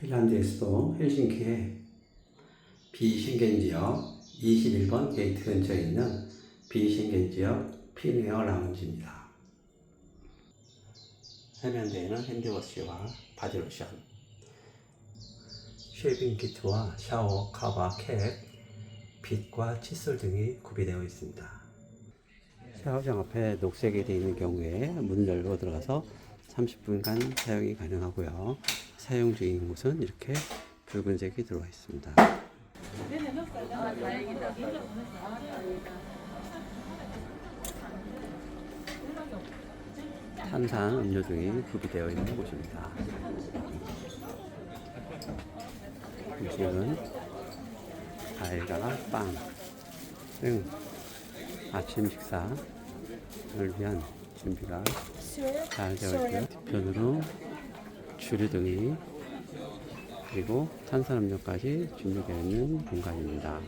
핀란드에서도 헬싱키에 비신겐 지역 21번 게이트 근처에 있는 비신겐 지역 피네어 라운지입니다. 해면대에는 핸드워시와 바디로션, 쉐이빙 키트와 샤워 카바 캡, 빗과 칫솔 등이 구비되어 있습니다. 샤워장 앞에 녹색이 되어 있는 경우에 문을 열고 들어가서 30분간 사용이 가능하고요. 사용 중인 곳은 이렇게 붉은색이 들어와 있습니다. 탄산 음료 등이 구비되어 있는 곳입니다. 음식은 과일과 빵 등 아침 식사를 위한 준비가 잘 되어 있고요. 뒤편으로 주류 등이 그리고 탄산음료까지 준비되어 있는 공간입니다.